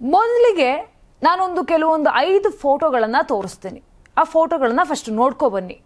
ಮೊದಲಿಗೆ ನಾನೊಂದು ಕೆಲವೊಂದು ಐದು ಫೋಟೋಗಳನ್ನು ತೋರಿಸ್ತೀನಿ. ಆ ಫೋಟೋಗಳನ್ನು ಫಸ್ಟ್ ನೋಡ್ಕೊ ಬನ್ನಿ.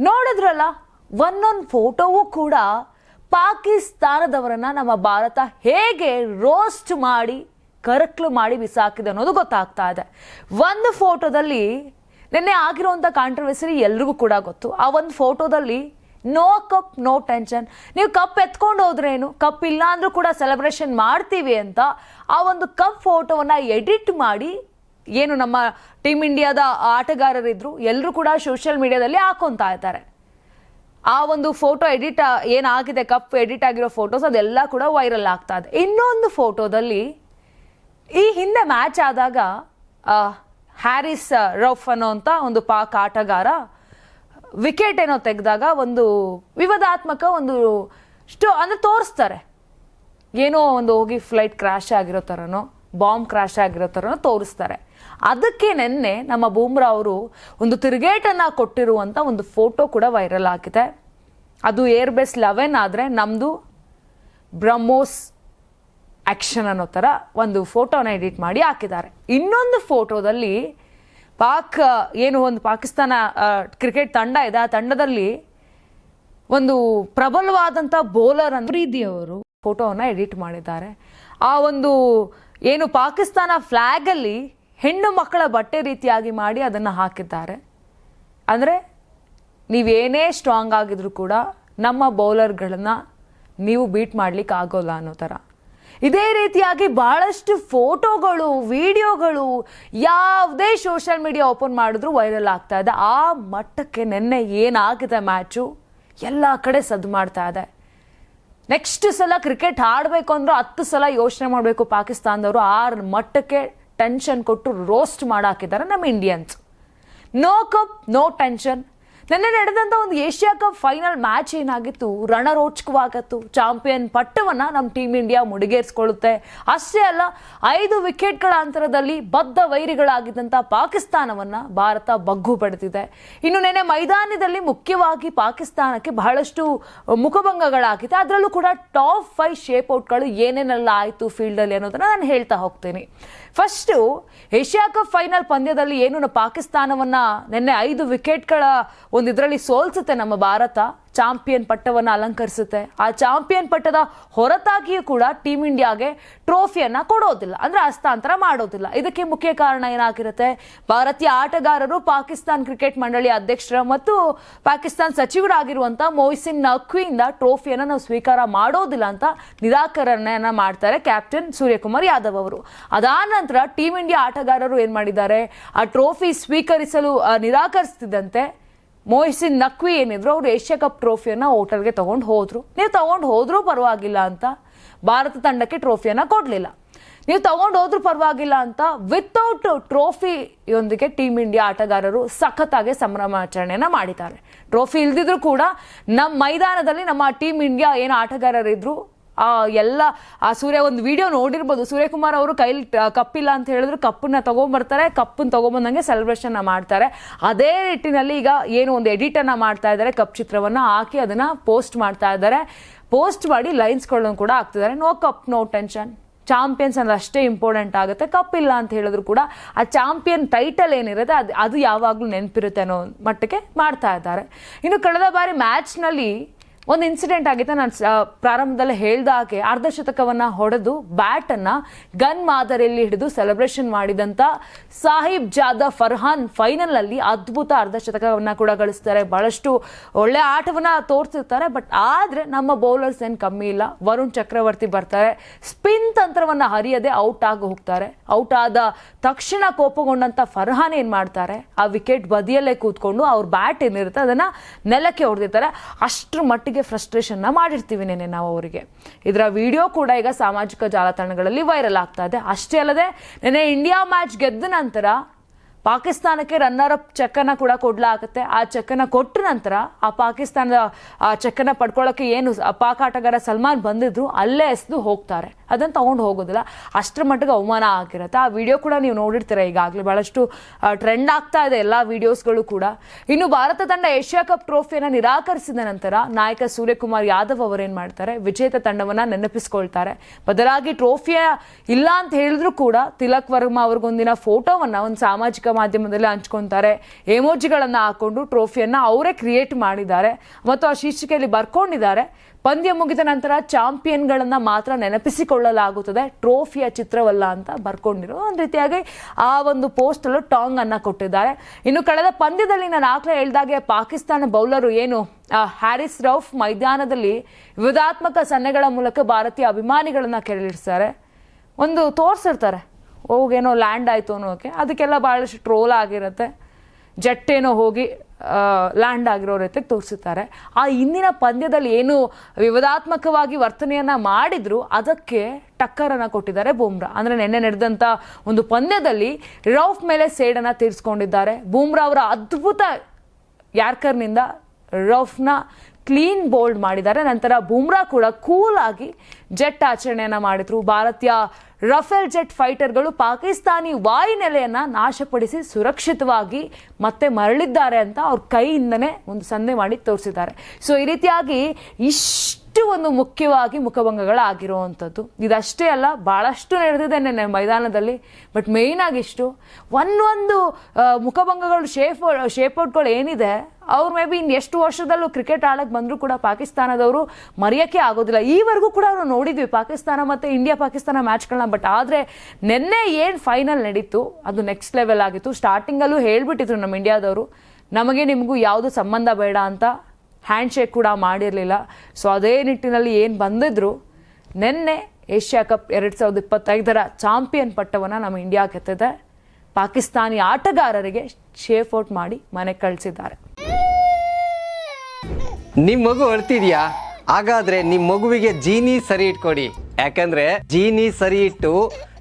ನೋಡಿದ್ರಲ್ಲ, ಒಂದೊಂದು ಫೋಟೋವೂ ಕೂಡ ಪಾಕಿಸ್ತಾನದವರನ್ನ ನಮ್ಮ ಭಾರತ ಹೇಗೆ ರೋಸ್ಟ್ ಮಾಡಿ, ಕರಕ್ಲು ಮಾಡಿ ಬಿಸಾಕಿದೆ ಅನ್ನೋದು ಗೊತ್ತಾಗ್ತಾ ಇದೆ. ಒಂದು ಫೋಟೋದಲ್ಲಿ ನಿನ್ನೆ ಆಗಿರುವಂಥ ಕಾಂಟ್ರವರ್ಸಿ ಎಲ್ರಿಗೂ ಕೂಡ ಗೊತ್ತು. ಆ ಒಂದು ಫೋಟೋದಲ್ಲಿ ನೋ ಕಪ್ ನೋ ಟೆನ್ಷನ್ ನೀವು ಕಪ್ ಎತ್ಕೊಂಡು ಹೋದ್ರೇನು? ಕಪ್ ಇಲ್ಲ ಅಂದ್ರೂ ಕೂಡ ಸೆಲೆಬ್ರೇಷನ್ ಮಾಡ್ತೀವಿ ಅಂತ ಆ ಒಂದು ಕಪ್ ಫೋಟೋವನ್ನ ಎಡಿಟ್ ಮಾಡಿ ಏನು ನಮ್ಮ ಟೀಮ್ ಇಂಡಿಯಾದ ಆಟಗಾರರಿದ್ರು ಎಲ್ಲರೂ ಕೂಡ ಸೋಷಿಯಲ್ ಮೀಡಿಯಾದಲ್ಲಿ ಹಾಕೊತಾ ಇದ್ದಾರೆ. ಆ ಒಂದು ಫೋಟೋ ಎಡಿಟ್ ಏನಾಗಿದೆ ಕಪ್ ಎಡಿಟ್ ಆಗಿರೋ ಫೋಟೋಸ್ ಅದೆಲ್ಲ ಕೂಡ ವೈರಲ್ ಆಗ್ತಾ ಇದೆ. ಇನ್ನೊಂದು ಫೋಟೋದಲ್ಲಿ ಈ ಹಿಂದೆ ಮ್ಯಾಚ್ ಆದಾಗ ಹ್ಯಾರಿಸ್ ರಫ್ ಅಂತ ಒಂದು ಪಾಕ್ ಆಟಗಾರ ವಿಕೆಟ್ ಏನೋ ತೆಗೆದಾಗ ಒಂದು ವಿವಾದಾತ್ಮಕ ಒಂದು ಸ್ಟೋ ಅಂದರೆ ತೋರಿಸ್ತಾರೆ. ಏನೋ ಒಂದು ಹೋಗಿ ಫ್ಲೈಟ್ ಕ್ರ್ಯಾಶ್ ಆಗಿರೋ ಥರನೋ ಬಾಂಬ್ ಕ್ರ್ಯಾಶ್ ಆಗಿರೋ ಥರನೋ ತೋರಿಸ್ತಾರೆ. ಅದಕ್ಕೆ ನೆನ್ನೆ ನಮ್ಮ ಬೂಮ್ರಾ ಅವರು ಒಂದು ತಿರುಗೇಟನ್ನು ಕೊಟ್ಟಿರುವಂಥ ಒಂದು ಫೋಟೋ ಕೂಡ ವೈರಲ್ ಆಗಿದೆ. ಅದು ಏರ್ ಬೇಸ್ ಲೆವೆನ್ ಆದರೆ ನಮ್ಮದು ಬ್ರಹ್ಮೋಸ್ ಆ್ಯಕ್ಷನ್ ಅನ್ನೋ ಥರ ಒಂದು ಫೋಟೋನ ಎಡಿಟ್ ಮಾಡಿ ಹಾಕಿದ್ದಾರೆ. ಇನ್ನೊಂದು ಫೋಟೋದಲ್ಲಿ ಪಾಕ್ ಏನು ಒಂದು ಪಾಕಿಸ್ತಾನ ಕ್ರಿಕೆಟ್ ತಂಡ ಇದೆ. ಆ ತಂಡದಲ್ಲಿ ಒಂದು ಪ್ರಬಲವಾದಂಥ ಬೌಲರ್ ಅವರು ಫೋಟೋವನ್ನು ಎಡಿಟ್ ಮಾಡಿದ್ದಾರೆ. ಆ ಒಂದು, ಏನು ಪಾಕಿಸ್ತಾನ ಫ್ಲ್ಯಾಗಲ್ಲಿ ಹೆಣ್ಣು ಮಕ್ಕಳ ಬಟ್ಟೆ ರೀತಿಯಾಗಿ ಮಾಡಿ ಅದನ್ನು ಹಾಕಿದ್ದಾರೆ. ಅಂದರೆ ನೀವೇನೇ ಸ್ಟ್ರಾಂಗ್ ಆಗಿದ್ರು ಕೂಡ ನಮ್ಮ ಬೌಲರ್ಗಳನ್ನು ನೀವು ಬೀಟ್ ಮಾಡ್ಲಿಕ್ಕೆ ಆಗೋಲ್ಲ ಅನ್ನೋ ಥರ ಇದೇ ರೀತಿಯಾಗಿ ಬಹಳಷ್ಟು ಫೋಟೋಗಳು, ವಿಡಿಯೋಗಳು ಯಾವುದೇ ಸೋಷಿಯಲ್ ಮೀಡಿಯಾ ಓಪನ್ ಮಾಡಿದ್ರು ವೈರಲ್ ಆಗ್ತಾ ಇದೆ. ಆ ಮಟ್ಟಕ್ಕೆ ನೆನ್ನೆ ಏನಾಗಿದೆ ಮ್ಯಾಚು? ಎಲ್ಲ ಕಡೆ ಸದ್ದು ಮಾಡ್ತಾ ಇದೆ. ನೆಕ್ಸ್ಟ್ ಸಲ ಕ್ರಿಕೆಟ್ ಆಡಬೇಕು ಅಂದ್ರೆ ಹತ್ತು ಸಲ ಯೋಚನೆ ಮಾಡಬೇಕು ಪಾಕಿಸ್ತಾನದವರು. ಆ ಮಟ್ಟಕ್ಕೆ ಟೆನ್ಷನ್ ಕೊಟ್ಟು ರೋಸ್ಟ್ ಮಾಡಾಕಿದ್ದಾರೆ ನಮ್ಮ Indians no cup no tension ನಿನ್ನೆ ನಡೆದಂಥ ಒಂದು ಏಷ್ಯಾ ಕಪ್ ಫೈನಲ್ ಮ್ಯಾಚ್ ಏನಾಗಿತ್ತು? ರಣರೋಚಕವಾಗಿತ್ತು. ಚಾಂಪಿಯನ್ ಪಟ್ಟವನ್ನ ನಮ್ಮ ಟೀಮ್ ಇಂಡಿಯಾ ಮುಡಿಗೇರಿಸ್ಕೊಳ್ಳುತ್ತೆ. ಅಷ್ಟೇ ಅಲ್ಲ, ಐದು ವಿಕೆಟ್ಗಳ ಅಂತರದಲ್ಲಿ ಬದ್ಧ ವೈರಿಗಳಾಗಿದ್ದಂಥ ಪಾಕಿಸ್ತಾನವನ್ನ ಭಾರತ ಬಗ್ಗು ಪಡೆದಿದೆ. ಇನ್ನು ನೆನೆ ಮೈದಾನದಲ್ಲಿ ಮುಖ್ಯವಾಗಿ ಪಾಕಿಸ್ತಾನಕ್ಕೆ ಬಹಳಷ್ಟು ಮುಖಭಂಗಗಳಾಗಿದೆ ಅದರಲ್ಲೂ ಕೂಡ ಟಾಪ್ ಫೈವ್ ಶೇಪ್ ಔಟ್ಗಳು ಏನೇನೆಲ್ಲ ಆಯಿತು ಫೀಲ್ಡಲ್ಲಿ ಅನ್ನೋದನ್ನ ನಾನು ಹೇಳ್ತಾ ಹೋಗ್ತೀನಿ. ಫಸ್ಟು ಏಷ್ಯಾ ಕಪ್ ಫೈನಲ್ ಪಂದ್ಯದಲ್ಲಿ ಏನು ಪಾಕಿಸ್ತಾನವನ್ನು ನಿನ್ನೆ ಐದು ವಿಕೆಟ್ಗಳ ಒಂದು ಇದರಲ್ಲಿ ಸೋಲ್ಸುತ್ತೆ ನಮ್ಮ ಭಾರತ. ಚಾಂಪಿಯನ್ ಪಟ್ಟವನ್ನು ಅಲಂಕರಿಸುತ್ತೆ. ಆ ಚಾಂಪಿಯನ್ ಪಟ್ಟದ ಹೊರತಾಗಿಯೂ ಕೂಡ ಟೀಮ್ ಇಂಡಿಯಾಗೆ ಟ್ರೋಫಿಯನ್ನು ಕೊಡೋದಿಲ್ಲ. ಅಂದರೆ ಹಸ್ತಾಂತರ ಮಾಡೋದಿಲ್ಲ. ಇದಕ್ಕೆ ಮುಖ್ಯ ಕಾರಣ ಏನಾಗಿರುತ್ತೆ? ಭಾರತೀಯ ಆಟಗಾರರು ಪಾಕಿಸ್ತಾನ್ ಕ್ರಿಕೆಟ್ ಮಂಡಳಿ ಅಧ್ಯಕ್ಷರ ಮತ್ತು ಪಾಕಿಸ್ತಾನ್ ಸಚಿವರಾಗಿರುವಂಥ ಮೊಯ್ಸಿನ್ ನಕ್ವಿಯಿಂದ ಟ್ರೋಫಿಯನ್ನು ನಾವು ಸ್ವೀಕಾರ ಮಾಡೋದಿಲ್ಲ ಅಂತ ನಿರಾಕರಣೆಯನ್ನು ಮಾಡ್ತಾರೆ ಕ್ಯಾಪ್ಟನ್ ಸೂರ್ಯಕುಮಾರ್ ಯಾದವ್ ಅವರು. ಅದಾದ ನಂತರ ಟೀಮ್ ಇಂಡಿಯಾ ಆಟಗಾರರು ಏನು ಮಾಡಿದ್ದಾರೆ? ಆ ಟ್ರೋಫಿ ಸ್ವೀಕರಿಸಲು ನಿರಾಕರಿಸ್ತಿದ್ದಂತೆ ಮೊಹ್ಸಿನ್ ನಕ್ವಿ ಏನಿದ್ರು ಅವರು ಏಷ್ಯಾ ಕಪ್ ಟ್ರೋಫಿಯನ್ನ ಹೋಟೆಲ್ಗೆ ತಗೊಂಡು ಹೋದ್ರು. ನೀವು ತಗೊಂಡು ಹೋದ್ರೂ ಪರವಾಗಿಲ್ಲ ಅಂತ. ಭಾರತ ತಂಡಕ್ಕೆ ಟ್ರೋಫಿಯನ್ನ ಕೊಡಲಿಲ್ಲ. ನೀವು ತಗೊಂಡು ಹೋದ್ರೂ ಪರವಾಗಿಲ್ಲ ಅಂತ ವಿತೌಟ್ ಟ್ರೋಫಿಯೊಂದಿಗೆ ಟೀಮ್ ಇಂಡಿಯಾ ಆಟಗಾರರು ಸಖತ್ತಾಗಿ ಸಂಭ್ರಮಾಚರಣೆಯನ್ನ ಮಾಡಿದ್ದಾರೆ. ಟ್ರೋಫಿ ಇಲ್ದಿದ್ರು ಕೂಡ ನಮ್ಮ ಮೈದಾನದಲ್ಲಿ ನಮ್ಮ ಟೀಮ್ ಇಂಡಿಯಾ ಏನು ಆಟಗಾರರಿದ್ರು ಆ, ಎಲ್ಲ, ಆ ಸೂರ್ಯ ಒಂದು ವಿಡಿಯೋ ನೋಡಿರ್ಬೋದು. ಸೂರ್ಯಕುಮಾರ್ ಅವರು ಕೈಲಿ ಕಪ್ಪಿಲ್ಲ ಅಂತ ಹೇಳಿದ್ರು, ಕಪ್ಪನ್ನ ತಗೊಂಬರ್ತಾರೆ, ಕಪ್ಪನ್ನ ತಗೊಂಬಂದಂಗೆ ಸೆಲೆಬ್ರೇಷನ್ ಮಾಡ್ತಾರೆ. ಅದೇ ನಿಟ್ಟಿನಲ್ಲಿ ಈಗ ಏನು ಒಂದು ಎಡಿಟನ್ನು ಮಾಡ್ತಾ ಇದ್ದಾರೆ, ಕಪ್ ಚಿತ್ರವನ್ನು ಹಾಕಿ ಅದನ್ನು ಪೋಸ್ಟ್ ಮಾಡ್ತಾ ಇದ್ದಾರೆ. ಪೋಸ್ಟ್ ಮಾಡಿ ಲೈನ್ಸ್ಗಳನ್ನು ಕೂಡ ಹಾಕ್ತಿದ್ದಾರೆ. No cup no tension champions ಅಂದ್ರೆ ಅಷ್ಟೇ ಇಂಪಾರ್ಟೆಂಟ್ ಆಗುತ್ತೆ. ಕಪ್ ಇಲ್ಲ ಅಂತ ಹೇಳಿದ್ರು ಕೂಡ ಆ ಚಾಂಪಿಯನ್ ಟೈಟಲ್ ಏನಿರುತ್ತೆ, ಅದು ಅದು ಯಾವಾಗಲೂ ನೆನಪಿರುತ್ತೆ ಅನ್ನೋ ಮಟ್ಟಕ್ಕೆ ಮಾಡ್ತಾ ಇದ್ದಾರೆ. ಇನ್ನು ಕಳೆದ ಬಾರಿ ಮ್ಯಾಚ್ನಲ್ಲಿ ಒಂದು ಇನ್ಸಿಡೆಂಟ್ ಆಗಿತ್ತು. ನಾನು ಪ್ರಾರಂಭದಲ್ಲಿ ಹೇಳ್ದ ಹಾಗೆ ಅರ್ಧಶತಕವನ್ನ ಹೊಡೆದು ಬ್ಯಾಟ್ ಅನ್ನ ಗನ್ ಮಾದರಿಯಲ್ಲಿ ಹಿಡಿದು ಸೆಲೆಬ್ರೇಷನ್ ಮಾಡಿದಂತ ಸಾಹಿಬ್ ಜಾದವ್ ಫರ್ಹಾನ್ ಫೈನಲ್ ಅಲ್ಲಿ ಅದ್ಭುತ ಅರ್ಧಶತಕವನ್ನ ಕೂಡ ಗಳಿಸ್ತಾರೆ. ಬಹಳಷ್ಟು ಒಳ್ಳೆ ಆಟವನ್ನ ತೋರಿಸಿರ್ತಾರೆ. ಬಟ್ ಆದ್ರೆ ನಮ್ಮ ಬೌಲರ್ಸ್ ಏನ್ ಕಮ್ಮಿ ಇಲ್ಲ. ವರುಣ್ ಚಕ್ರವರ್ತಿ ಬರ್ತಾರೆ. ಸ್ಪಿನ್ ತಂತ್ರವನ್ನ ಹರಿಯದೆ ಔಟ್ ಆಗಿ ಹೋಗ್ತಾರೆ. ಔಟ್ ಆದ ತಕ್ಷಣ ಕೋಪಗೊಂಡಂತ ಫರ್ಹಾನ್ ಏನ್ ಮಾಡ್ತಾರೆ? ಆ ವಿಕೆಟ್ ಬದಿಯಲ್ಲೇ ಕೂತ್ಕೊಂಡು ಅವ್ರ ಬ್ಯಾಟ್ ಏನಿರುತ್ತೆ ಅದನ್ನ ನೆಲಕ್ಕೆ ಹೊಡೆದಿರ್ತಾರೆ. ಅಷ್ಟ್ರ ಮಟ್ಟಿಗೆ ಫ್ರಸ್ಟ್ರೇಷನ್ ಮಾಡಿರ್ತೀವಿ ನೆನೆ ನಾವು ಅವರಿಗೆ. ಇದರ ವಿಡಿಯೋ ಕೂಡ ಈಗ ಸಾಮಾಜಿಕ ಜಾಲತಾಣಗಳಲ್ಲಿ ವೈರಲ್ ಆಗ್ತಾ ಇದೆ. ಅಷ್ಟೇ ಅಲ್ಲದೆ ನೆನೆ ಇಂಡಿಯಾ ಮ್ಯಾಚ್ ಗೆದ್ದ ನಂತರ ಪಾಕಿಸ್ತಾನಕ್ಕೆ ರನ್ನರ್ ಅಪ್ ಚೆಕ್ಕನ್ನು ಕೂಡ ಕೊಡ್ಲಾಗುತ್ತೆ. ಆ ಚೆಕ್ಕನ್ನು ಕೊಟ್ಟ ನಂತರ ಆ ಪಾಕಿಸ್ತಾನದ, ಆ ಚೆಕ್ಕನ್ನು ಪಡ್ಕೊಳ್ಳೋಕ್ಕೆ ಏನು ಪಾಕ್ ಆಟಗಾರ ಸಲ್ಮಾನ್ ಬಂದಿದ್ರು, ಅಲ್ಲೇ ಎಸೆದು ಹೋಗ್ತಾರೆ. ಅದನ್ನು ತೊಗೊಂಡು ಹೋಗೋದಿಲ್ಲ. ಅಷ್ಟರ ಮಟ್ಟಿಗೆ ಅವಮಾನ ಆಗಿರುತ್ತೆ. ಆ ವಿಡಿಯೋ ಕೂಡ ನೀವು ನೋಡಿರ್ತೀರ ಈಗಾಗಲೇ ಭಾಳಷ್ಟು ಟ್ರೆಂಡ್ ಆಗ್ತಾ ಇದೆ ಎಲ್ಲ ವಿಡಿಯೋಸ್ಗಳು ಕೂಡ. ಇನ್ನು ಭಾರತ ತಂಡ ಏಷ್ಯಾ ಕಪ್ ಟ್ರೋಫಿಯನ್ನು ನಿರಾಕರಿಸಿದ ನಂತರ ನಾಯಕ ಸೂರ್ಯಕುಮಾರ್ ಯಾದವ್ ಅವರೇನು ಮಾಡ್ತಾರೆ? ವಿಜೇತ ತಂಡವನ್ನು ನೆನಪಿಸ್ಕೊಳ್ತಾರೆ. ಬದಲಾಗಿ ಟ್ರೋಫಿಯ ಇಲ್ಲ ಅಂತ ಹೇಳಿದ್ರು ಕೂಡ ತಿಲಕ್ ವರ್ಮಾ ಅವ್ರಿಗೊಂದಿನ ಫೋಟೋವನ್ನು ಒಂದು ಸಾಮಾಜಿಕ ಮಾಧ್ಯಮದಲ್ಲಿ ಹಂಚ್ಕೊತಾರೆ. ಎಮೋಜಿಗಳನ್ನು ಹಾಕೊಂಡು ಟ್ರೋಫಿಯನ್ನು ಅವರೇ ಕ್ರಿಯೇಟ್ ಮಾಡಿದ್ದಾರೆ. ಮತ್ತು ಆ ಶೀರ್ಷಿಕೆಯಲ್ಲಿ ಬರ್ಕೊಂಡಿದ್ದಾರೆ. ಪಂದ್ಯ ಮುಗಿದ ನಂತರ ಚಾಂಪಿಯನ್ಗಳನ್ನು ಮಾತ್ರ ನೆನಪಿಸಿಕೊಳ್ಳಲಾಗುತ್ತದೆ. ಟ್ರೋಫಿಯ ಚಿತ್ರವಲ್ಲ ಅಂತ ಬರ್ಕೊಂಡಿರೋ ಒಂದು ರೀತಿಯಾಗಿ ಆ ಒಂದು ಪೋಸ್ಟಲ್ಲೂ ಟಾಂಗ್ ಅನ್ನು ಕೊಟ್ಟಿದ್ದಾರೆ. ಇನ್ನು ಕಳೆದ ಪಂದ್ಯದಲ್ಲಿ ನಾನು ಆಗ್ಲೇ ಹೇಳಿದಾಗೆ ಪಾಕಿಸ್ತಾನ ಬೌಲರು ಏನು ಹ್ಯಾರಿಸ್ ರೌಫ್ ಮೈದಾನದಲ್ಲಿ ವಿವಾದಾತ್ಮಕ ಸನ್ನೆಗಳ ಮೂಲಕ ಭಾರತೀಯ ಅಭಿಮಾನಿಗಳನ್ನು ಕೆರಳಿಸ್ತಾರೆ. ಒಂದು ತೋರಿಸಿರ್ತಾರೆ ಹೋಗೇನೋ ಲ್ಯಾಂಡ್ ಆಯಿತು ಅನ್ನೋಕೆ. ಅದಕ್ಕೆಲ್ಲ ಭಾಳಷ್ಟು ಟ್ರೋಲ್ ಆಗಿರುತ್ತೆ. ಜೆಟ್ ಏನೋ ಹೋಗಿ ಲ್ಯಾಂಡ್ ಆಗಿರೋ ರೀತಿಗೆ ತೋರಿಸುತ್ತಾರೆ. ಆ ಇಂದಿನ ಪಂದ್ಯದಲ್ಲಿ ಏನು ವಿವಾದಾತ್ಮಕವಾಗಿ ವರ್ತನೆಯನ್ನು ಮಾಡಿದ್ರು, ಅದಕ್ಕೆ ಟಕ್ಕರನ್ನು ಕೊಟ್ಟಿದ್ದಾರೆ ಬೂಮ್ರಾ. ಅಂದರೆ ನಿನ್ನೆ ನಡೆದಂಥ ಒಂದು ಪಂದ್ಯದಲ್ಲಿ ರೌಫ್ ಮೇಲೆ ಸೇಡನ್ನು ತೀರಿಸ್ಕೊಂಡಿದ್ದಾರೆ. ಬೂಮ್ರಾ ಅವರ ಅದ್ಭುತ ಯಾರ್ಕರ್ನಿಂದ ರಫ್ನ ಕ್ಲೀನ್ ಬೋಲ್ಡ್ ಮಾಡಿದ್ದಾರೆ. ನಂತರ ಬೂಮ್ರಾ ಕೂಡ ಕೂಲ್ ಆಗಿ ಜೆಟ್ ಆಚರಣೆಯನ್ನು ಮಾಡಿದ್ರು. ಭಾರತೀಯ ರಫೇಲ್ ಜೆಟ್ ಫೈಟರ್ಗಳು ಪಾಕಿಸ್ತಾನಿ ವಾಯುನೆಲೆಯನ್ನು ನಾಶಪಡಿಸಿ ಸುರಕ್ಷಿತವಾಗಿ ಮತ್ತೆ ಮರಳಿದ್ದಾರೆ ಅಂತ ಅವ್ರ ಕೈಯಿಂದನೇ ಒಂದು ಸಂದೆ ಮಾಡಿ ತೋರಿಸಿದ್ದಾರೆ. ಸೊ ಈ ರೀತಿಯಾಗಿ ಇಷ್ಟು ಒಂದು ಮುಖ್ಯವಾಗಿ ಮುಖಭಂಗಗಳಾಗಿರುವಂಥದ್ದು. ಇದಷ್ಟೇ ಅಲ್ಲ ಭಾಳಷ್ಟು ನಡೆದಿದೆ ನೆನ್ನೆ ಮೈದಾನದಲ್ಲಿ, ಬಟ್ ಮೇಯ್ನ್ ಆಗಿ ಇಷ್ಟು, ಒಂದೊಂದು ಮುಖಭಂಗಗಳು ಶೇಪ್ ಶೇಪ್ಔಟ್ಗಳು ಏನಿದೆ, ಅವ್ರು ಮೇ ಬಿ ಇನ್ನು ಎಷ್ಟು ವರ್ಷದಲ್ಲೂ ಕ್ರಿಕೆಟ್ ಆಡಕ್ಕೆ ಬಂದರೂ ಕೂಡ ಪಾಕಿಸ್ತಾನದವರು ಮರೆಯೋಕ್ಕೆ ಆಗೋದಿಲ್ಲ. ಈವರೆಗೂ ಕೂಡ ಅವರು ನೋಡಿದ್ವಿ ಪಾಕಿಸ್ತಾನ ಮತ್ತು ಇಂಡಿಯಾ ಪಾಕಿಸ್ತಾನ ಮ್ಯಾಚ್ಗಳನ್ನ ಬಟ್ ಆದರೆ ನಿನ್ನೆ ಏನು ಫೈನಲ್ ನಡೀತು, ಅದು ನೆಕ್ಸ್ಟ್ ಲೆವೆಲ್ ಆಗಿತ್ತು. ಸ್ಟಾರ್ಟಿಂಗಲ್ಲೂ ಹೇಳಿಬಿಟ್ಟಿದ್ರು ನಮ್ಮ ಇಂಡಿಯಾದವರು ನಮಗೆ ನಿಮಗೂ ಯಾವುದು ಸಂಬಂಧ ಬೇಡ ಅಂತ. ಹ್ಯಾಂಡ್ ಶೇಕ್ ಕೂಡ ಮಾಡಿರಲಿಲ್ಲ. ಸೊ ಅದೇ ನಿಟ್ಟಿನಲ್ಲಿ ಏನು ಬಂದಿದ್ರು, ನಿನ್ನೆ ಏಷ್ಯಾ ಕಪ್ ಎರಡು ಸಾವಿರದ ಇಪ್ಪತ್ತೈದರ ಚಾಂಪಿಯನ್ ಪಟ್ಟವನ್ನು ನಮ್ಮ ಇಂಡಿಯಾ ಕೆತ್ತಿದೆ ಪಾಕಿಸ್ತಾನಿ ಆಟಗಾರರಿಗೆ ಶೇಫ್ ಔಟ್ ಮಾಡಿ ಮನೆ ಕಳಿಸಿದ್ದಾರೆ. ನಿಮ್ಮ ಮಗು ಅಳ್ತಿದ್ಯಾ? ಹಾಗಾದ್ರೆ ನಿಮ್ಮ ಮಗುವಿಗೆ ಜೀನಿ ಸರಿ ಇಟ್ಕೊಡಿ. ಯಾಕಂದ್ರೆ ಜೀನಿ ಸರಿ ಇಟ್ಟು